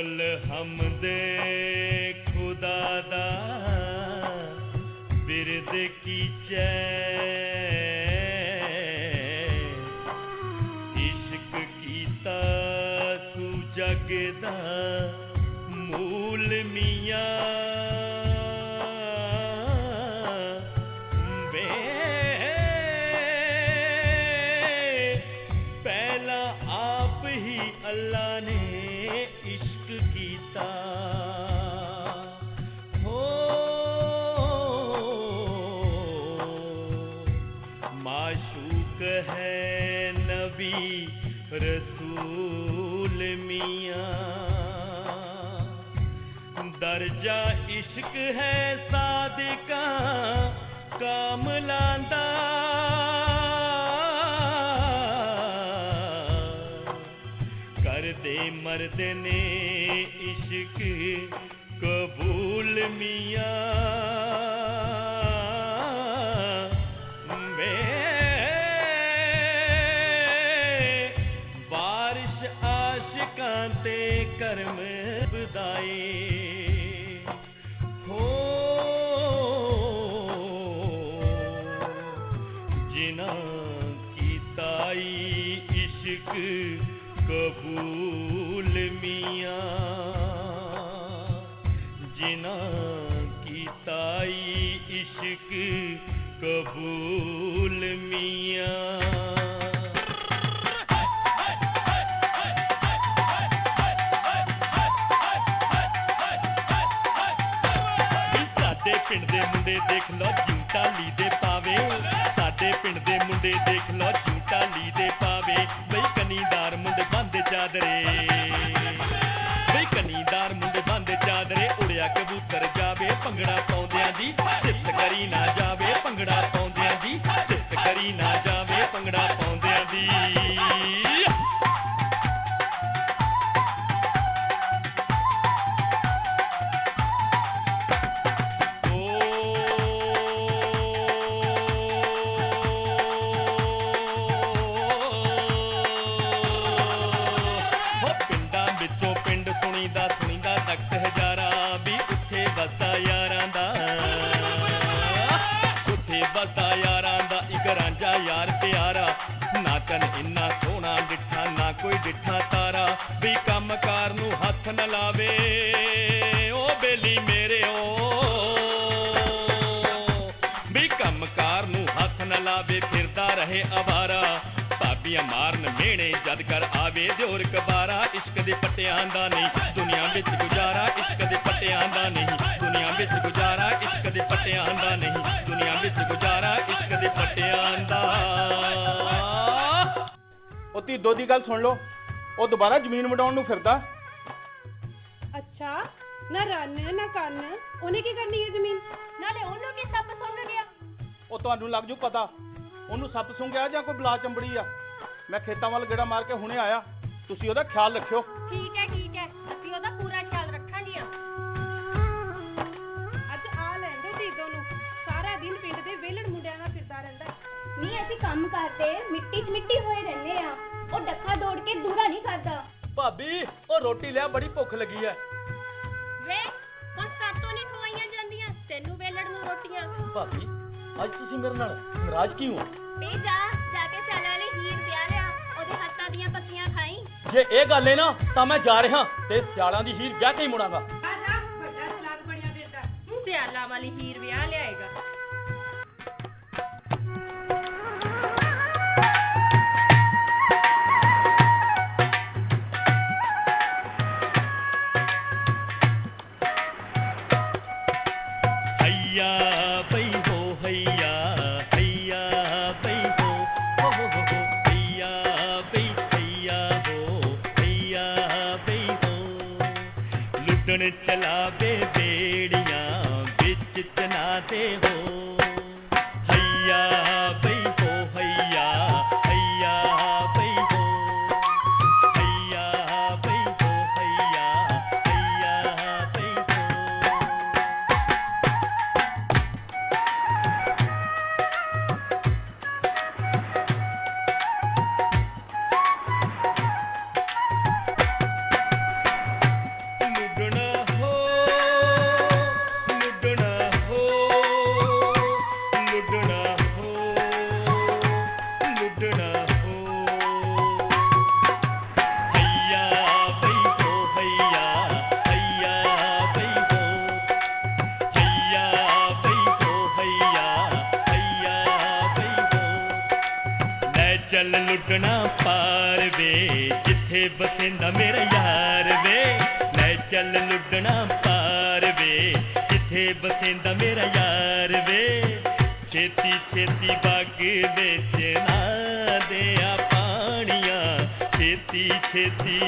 ਅਵਲ ਹਮਦੇ ਖੁਦਾ ਦਾ ਬਿਰਦ ਕੀਚੈ ਇਸ਼ਕ ਕਰਦੇ ਮਰਦ ਨੇ ਇਸ਼ਕ ਕਬੂਲ ਮੀਆਂ ਇਸ਼ਕ ਕਬੂਲ ਮੀਆਂ ਸਾਡੇ ਪਿੰਡ ਦੇ ਮੁੰਡੇ ਦੇਖ ਲੋ ਝੂਟਾ ਲੀ ਦੇ ਪਾਵੇ ਸਾਡੇ ਪਿੰਡ ਦੇ ਮੁੰਡੇ ਦੇਖ ਲੋ ਕਰੀ ਨਾ ਜਾਵੇ ਭੰਗੜਾ ਪਾਉਂਦਿਆਂ ਦੀ ਸਿਫਤ ਕਰੀ ਨਾ ਜਾਵੇ ਭੰਗੜਾ ਪਾਉਂਦਿਆਂ ਦੀ। ਰਹੇ ਅਵਾਰਾ ਭਾਬੀਆਂ ਮਾਰਨ ਮਿਹਣੇ ਜਦ ਕਰ ਆਵੇ ਦਿਓਰ ਕਬਾਰਾ ਇਸ਼ਕ ਦੇ ਪੱਟਿਆਂ ਦਾ ਨਹੀਂ ਦੁਨੀਆ ਵਿੱਚ ਗੁਜ਼ਾਰਾ ਇਸ਼ਕ ਦੇ ਪੱਟਿਆਂ ਦਾ ਨਹੀਂ ਦੁਨੀਆ ਵਿੱਚ ਗੁਜ਼ਾਰਾ ਇਸ਼ਕ ਦੇ ਪੱਟਿਆਂ ਦਾ ਨਹੀਂ ਦੁਨੀਆ ਵਿੱਚ ਗੁਜ਼ਾਰਾ ਇਸ਼ਕ ਦੇ ਪੱਟਿਆਂ ਦਾ। ਉਹ ਧੀਦੋ ਦੀ ਗੱਲ ਸੁਣ ਲਓ ਉਹ ਦੁਬਾਰਾ ਜ਼ਮੀਨ ਵਡਾਉਣ ਨੂੰ ਫਿਰਦਾ। ਅੱਛਾ ਨਾ ਰੰਨ ਨਾ ਕੰਨ ਉਹਨੇ ਕੀ ਕਰਨੀ ਹੈ ਜ਼ਮੀਨ? ਨਾਲੇ ਉਹਨੂੰ ਕੀ ਸੱਪ ਸੁਣ ਲਿਆ ਉਹ ਤੁਹਾਨੂੰ ਲੱਗ ਜੂ ਪਤਾ ਉਹਨੂੰ ਸੱਪ ਸੁੰਘਿਆ ਜਾਂ ਕੋਈ ਬਲਾ ਚੰਬੜੀ ਆ? ਮੈਂ ਖੇਤਾਂ ਵੱਲ ਗੇੜਾ ਮਾਰ ਕੇ ਹੁਣੇ ਆਇਆ। ਤੁਸੀਂ ਉਹਦਾ ਖਿਆਲ ਰੱਖਿਓ। ਠੀਕ ਹੈ ਠੀਕ ਹੈ। ਅਸੀਂ ਉਹਦਾ ਪੂਰਾ ਖਿਆਲ ਰੱਖਾਂਗੀਆਂ ਅੱਜ ਆ ਲੈਂਦੇ ਦੀਦੋ ਨੂੰ। ਸਾਰਾ ਦਿਨ ਪਿੰਡ ਦੇ ਵਿਹਲੜ ਮੁੰਡਿਆਂ ਨਾਲ ਫਿਰਦਾ ਰਹਿੰਦਾ। ਨਹੀਂ ਅਸੀਂ ਕੰਮ ਕਰਦੇ ਮਿੱਟੀ 'ਚ ਮਿੱਟੀ ਹੋਏ ਰਹਿੰਦੇ ਆ। ਉਹ ਡੱਕਾ ਦੌੜ ਕੇ ਦੂਰਾ ਨਹੀਂ ਕਰਦਾ। ਭਾਬੀ ਉਹ ਰੋਟੀ ਲਿਆ ਬੜੀ ਭੁੱਖ ਲੱਗੀ ਐ। ਵੇ ਹੁਣ ਸਾਤੋਂ ਨਹੀਂ ਖਵਾਈਆਂ ਜਾਂਦੀਆਂ। ਤੈਨੂੰ ਵੇਲੜ ਨੂੰ ਰੋਟੀਆਂ। ਭਾਬੀ ਅੱਜ ਤੁਸੀਂ ਮੇਰੇ ਨਾਲ ਨਾਰਾਜ਼ ਕਿਉਂ ਹੋ? ਤੇ ਜਾ ਜਾ ਕੇ ਸਿਆਲ ਵਾਲੀ ਹੀਰ ਵਿਆਹ ਲਿਆ ਉਹਦੇ ਹੱਥਾਂ ਦੀਆਂ ਪੱਕੀਆਂ ਖਾਈ। ਜੇ ਇਹ ਗੱਲ ਹੈ ਨਾ ਤਾਂ ਮੈਂ ਜਾ ਰਿਹਾ ਤੇ ਸਿਆਲਾਂ ਦੀ ਹੀਰ ਵਿਆਹ ਕੇ ਹੀ ਮੁੜਾਂਗਾ। ਆ ਜਾ ਵੱਡਾ ਸਲਾਦ ਬਣਿਆ ਫਿਰਦਾ। ਸਿਆਲਾਂ ਵਾਲੀ ਹੀਰ ਵਿਆਹ ਲਿਆਏਗਾ। ਵੱਲ ਲੁੱਟਣਾ ਪਾਰ ਵੇ, ਜਿੱਥੇ ਬਸੇਂਦਾ ਮੇਰਾ ਯਾਰ ਵੇ। ਲੈ ਚੱਲ ਲੁੱਟਣਾ ਪਾਰ ਵੇ, ਜਿੱਥੇ ਬਸੇਂਦਾ ਮੇਰਾ ਯਾਰ ਵੇ। ਛੇਤੀ ਛੇਤੀ ਬਾਗ ਵਿੱਚ ਨਾ ਦੇ ਆ ਪਾਣੀਆਂ, ਛੇਤੀ ਛੇਤੀ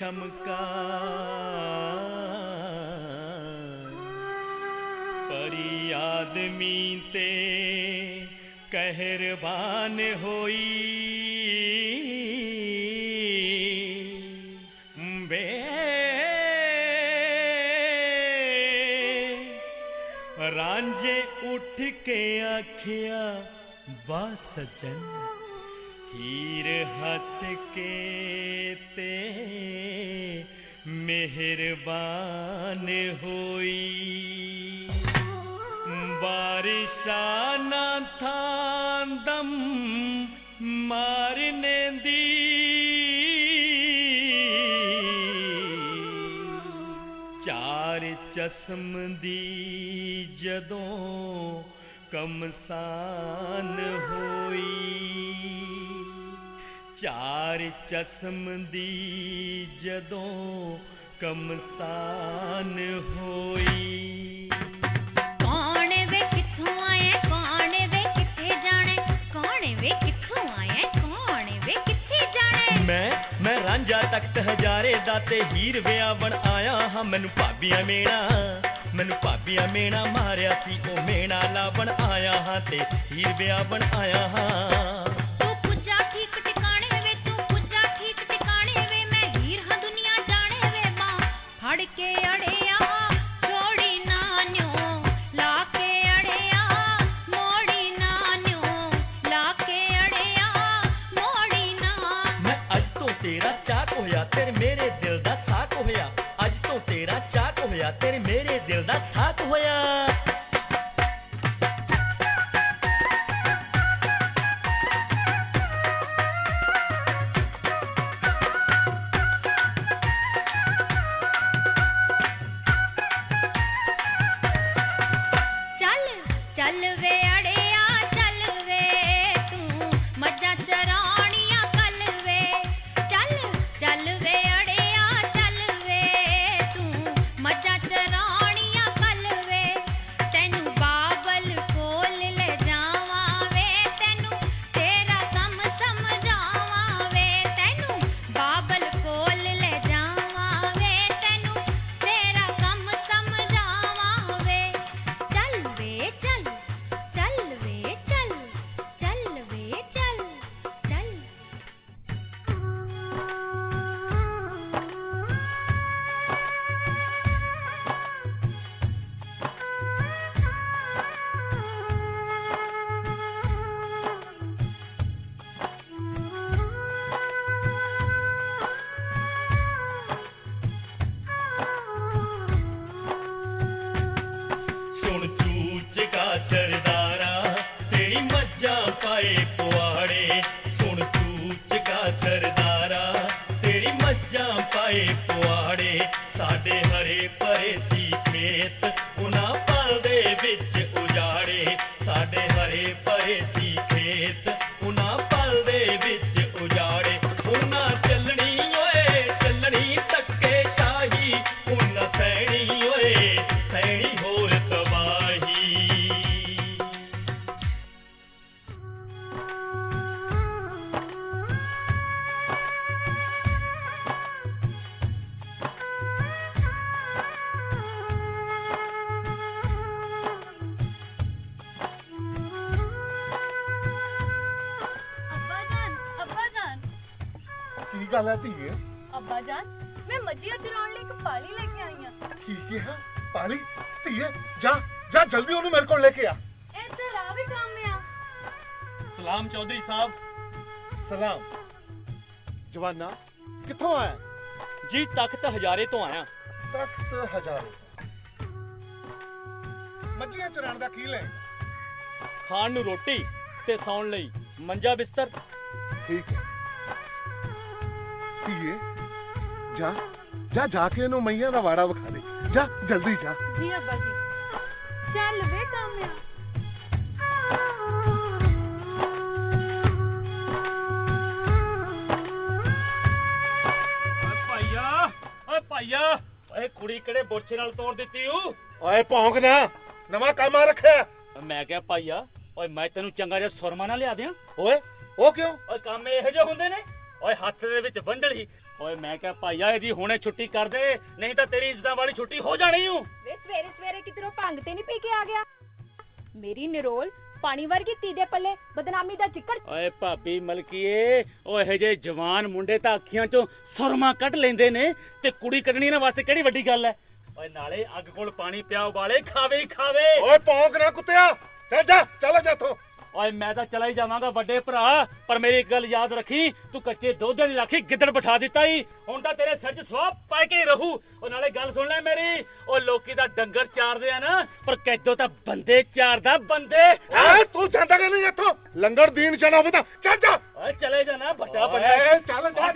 चमका परी आदमी ते कहरबान होई। बे। रांझे उठ के आखिया बा सजन ਹੀਰ ਹੱਥ ਕੇ ਤੇ ਮਿਹਰਬਾਨ ਹੋਈ। ਬਾਰਿਸ਼ਾਂ ਨਾ ਥਾਂ ਦਮ ਮਾਰਨੇ ਦੀ। ਚਾਰ ਚਸਮ ਦੀ ਜਦੋਂ ਕਮਸਾਨ ਹੋਈ। ਯਾਰ ਚਸਮ ਦੀ ਜਦੋਂ ਕਮਸਾਨ ਹੋਈ। ਰਾਂਝਾ ਤਖਤ ਹਜ਼ਾਰੇ ਦਾ ਤੇ ਹੀਰ ਵਿਆਹ ਬਣ ਆਇਆ ਹਾਂ। ਮੈਨੂੰ ਭਾਬੀਆਂ ਮੇਣਾ ਮੈਨੂੰ ਭਾਬੀਆਂ ਮੇਣਾ ਮਾਰਿਆ ਸੀ ਉਹ ਮੇਣਾ ਲਾ ਬਣ ਆਇਆ ਹਾਂ ਤੇ ਹੀਰ ਵਿਆਹ ਬਣ ਆਇਆ ਹਾਂ। That's hot wire. Bye. ਗੱਲ ਹੈ ਧੀਏ? ਅੱਬਾ ਜਾਨ ਮੈਂ ਮੱਝੀਆਂ ਚਰਾਉਣ ਲਈ ਇੱਕ ਪਾਲੀ ਲੈ ਕੇ ਆਈ ਹਾਂ। ਕੀ ਹੈ ਪਾਣੀ ਧੀਏ ਜਾ ਜਾ ਜਲਦੀ ਉਹਨੂੰ ਮੇਰੇ ਕੋਲ ਲੈ ਕੇ ਆ। ਇੱਧਰ ਆ ਵੀ ਕੰਮ ਆ। ਸਲਾਮ ਚੌਧਰੀ ਸਾਹਿਬ। ਸਲਾਮ। ਜਵਾਨਾ ਕਿੱਥੋਂ ਆਇਆ? ਜੀ ਤਖਤ ਹਜ਼ਾਰੇ ਤੋਂ ਆਇਆ। ਤਖਤ ਹਜ਼ਾਰੇ ਮੱਝੀਆਂ ਚਰਾਣ ਦਾ ਕੀ ਲੈ ਖਾਣ ਨੂੰ ਰੋਟੀ ਤੇ ਸੌਣ ਲਈ ਮੰਜਾ ਬਿਸਤਰ। ਠੀਕ ਹੈ। ਧੀਏ ਜਾ ਜਾ ਜਾ ਕੇ ਇਹਨੂੰ ਮਈਆਂ ਦਾ ਵਾੜਾ ਵਿਖਾ ਦੇ। ਜਾ ਜਲਦੀ ਜਾ। ਜੀ ਅੱਬਾ ਜੀ। ਚੱਲ ਵੇ ਕੰਮ ਆ। ਓਏ ਭਾਈਆ ਓਏ ਭਾਈਆ ਓਏ ਕੁੜੀ ਕਿਹੜੇ ਬੋਛੇ ਨਾਲ ਤੋੜ ਦਿੱਤੀ ਊ? ਓਏ ਭੌਂਕ ਨਾ ਨਵਾਂ ਕੰਮ ਆ ਰੱਖਿਆ। ਮੈਂ ਕਿਹਾ ਭਾਈਆ ਓਏ ਮੈਂ ਤੈਨੂੰ ਚੰਗਾ ਜਿਹਾ ਸੁਰਮਾ ਨਾ ਲਿਆ ਦਿਆਂ। ਓਏ ਉਹ ਕਿਉਂ? ਓਏ ਕੰਮ ਇਹੋ ਜਿਹੇ ਹੁੰਦੇ ਨੇ। ਓਏ ਹੱਥ ਦੇ ਵਿੱਚ ਵੰਡਲੀ ਓਏ ਮੈਂ ਕਿਹਾ ਭਾਈਆ ਇਹਦੀ ਹੁਣੇ ਛੁੱਟੀ ਕਰ ਦੇ ਨਹੀਂ ਤਾਂ ਤੇਰੀ ਇੱਜ਼ਤਾਂ ਵਾਲੀ ਛੁੱਟੀ ਹੋ ਜਾਣੀ ਊ। ਵੇ ਸਵੇਰੇ ਸਵੇਰੇ ਕਿਧਰੋਂ ਭੰਗ ਤੇ ਨਹੀਂ ਪੀ ਕੇ ਆ ਗਿਆ? ਮੇਰੀ ਨਿਰੋਲ ਪਾਣੀ ਵਰਗੀ ਧੀ ਦੇ ਪੱਲੇ ਬਦਨਾਮੀ ਦਾ ਚਿੱਕੜ ਓਏ ਭਾਬੀ ਮਲਕੀਏ ਓ ਇਹੋ ਜਿਹੇ ਜਵਾਨ ਮੁੰਡੇ ਤਾਂ ਅੱਖੀਆਂ ਚੋਂ ਸੁਰਮਾ ਕੱਢ ਲੈਂਦੇ ਨੇ ਤੇ ਕੁੜੀ ਕੱਢਣੀ ਇਹਨਾਂ ਵਾਸਤੇ ਕਿਹੜੀ ਵੱਡੀ ਗੱਲ ਐ ਓਏ ਨਾਲੇ ਅੱਗ ਕੋਲ ਪਾਣੀ ਪਿਆ ਉਬਾਲੇ ਖਾਵੇ ਹੀ ਖਾਵੇ। ਓਏ ਭੌਂਕ ਨਾ ਕੁੱਤਿਆ ਚੱਲ ਜਾ ਚੱਲ ਜਾ ਇੱਥੋਂ। ਓਏ ਮੈਂ ਤਾਂ ਚਲਾ ਹੀ ਜਾਵਾਂਗਾ ਵੱਡੇ ਭਰਾ ਪਰ ਮੇਰੀ ਇੱਕ ਗੱਲ ਯਾਦ ਰੱਖੀ ਤੂੰ ਕੱਚੇ ਦੁੱਧ ਦੀ ਰਾਖੀ ਗਿੱਦੜ ਬਿਠਾ ਦਿੱਤਾ ਈ। ਹੁਣ ਤਾਂ ਤੇਰੇ ਸਿਰ 'ਚ ਸਵਾਹ ਪੈ ਕੇ ਹੀ ਰਹੂ। ਉਹ ਨਾਲੇ ਗੱਲ ਸੁਣ ਲੈ ਮੇਰੀ ਉਹ ਲੋਕੀ ਤਾਂ ਡੰਗਰ ਚਾਰਦੇ ਆ ਨਾ ਪਰ ਕੈਦੋ ਤਾਂ ਬੰਦੇ ਚਾਰਦਾ ਬੰਦੇ। ਓਏ ਤੂੰ ਜਾਂਦਾ ਕਿ ਨਹੀਂ ਇੱਥੋਂ? ਲੰਗਰ ਦੀਨ ਜਾਣਾ ਹੋਵੇ ਤਾਂ। ਚੱਲ ਜਾ। ਓਏ ਚਲੇ ਜਾਣਾ ਵੱਡਾ ਵੱਡਾ। ਚੱਲ ਜਾ।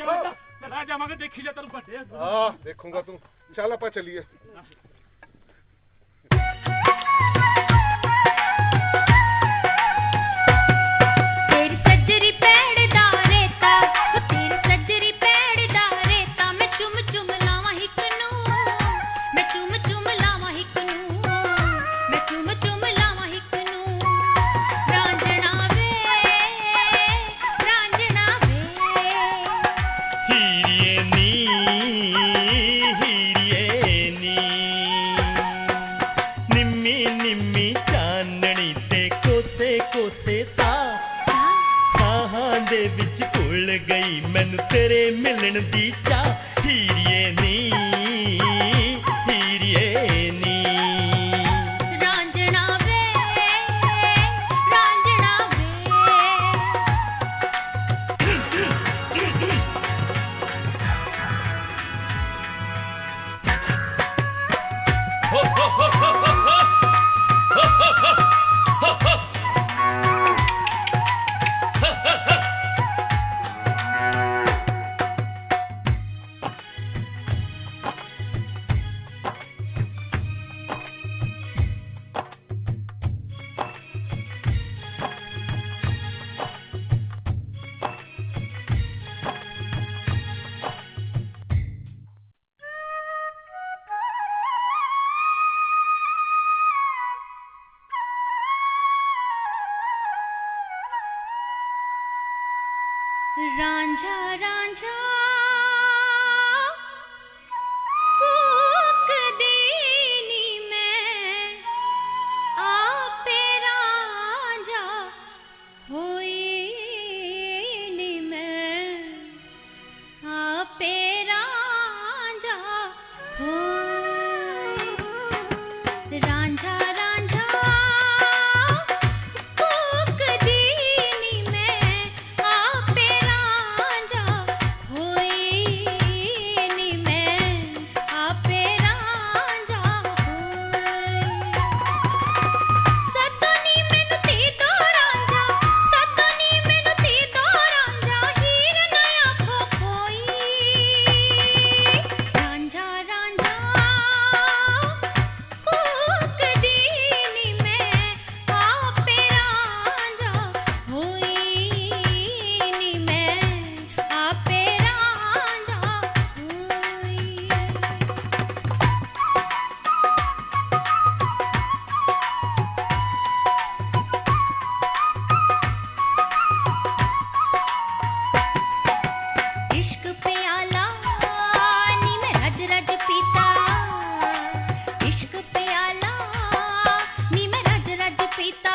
ਚਲਾ ਜਾਵਾਂਗੇ ਦੇਖੀ ਜਾ ਤੈਨੂੰ ਵੱਡੇ ਹਾਂ ਦੇਖੂੰਗਾ ਤੂੰ। ਚੱਲ ਆਪਾਂ ਚੱਲੀਏ। ਚਾਨਣੀ ਤੇ ਕੋਸੇ ਕੋਸੇ ਸਾ ਸਾਹਾਂ ਦੇ ਵਿੱਚ ਘੁਲ ਗਈ ਮੈਨੂੰ ਤੇਰੇ ਮਿਲਣ ਦੀ ਚਾਹ, ਹੀਰੀਏ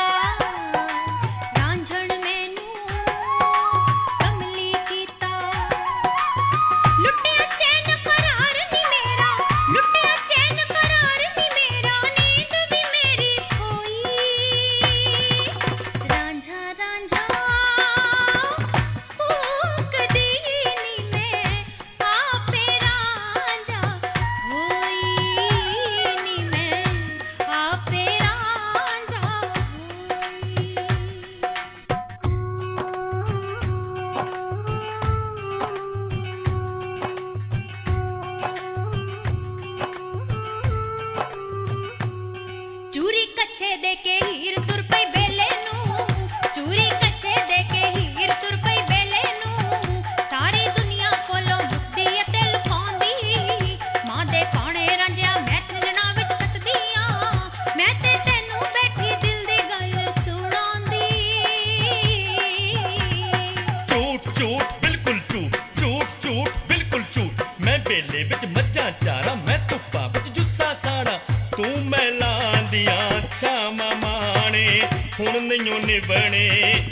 yeah. que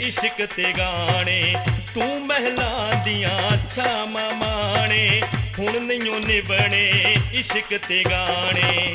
ਇਸ਼ਕ ਤੇ ਗਾਣੇ। ਤੂੰ ਮਹਿਲਾ ਦੀਆਂ ਛਾਵਾਂ ਮਾਣੇ ਹੁਣ ਨਹੀਂਓ ਨਿਭਣੇ ਇਸ਼ਕ ਤੇ ਗਾਣੇ।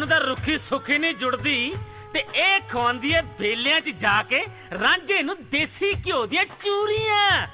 ਸਾਨੂੰ ਤਾਂ ਰੁੱਖੀ ਸੁੱਖੀ ਨਹੀਂ ਜੁੜਦੀ ਤੇ ਇਹ ਖਵਾਉਂਦੀ ਹੈ ਬੇਲਿਆਂ 'ਚ ਜਾ ਕੇ ਰਾਂਝੇ ਨੂੰ ਦੇਸੀ ਘਿਓ ਦੀਆਂ ਚੂਰੀਆਂ।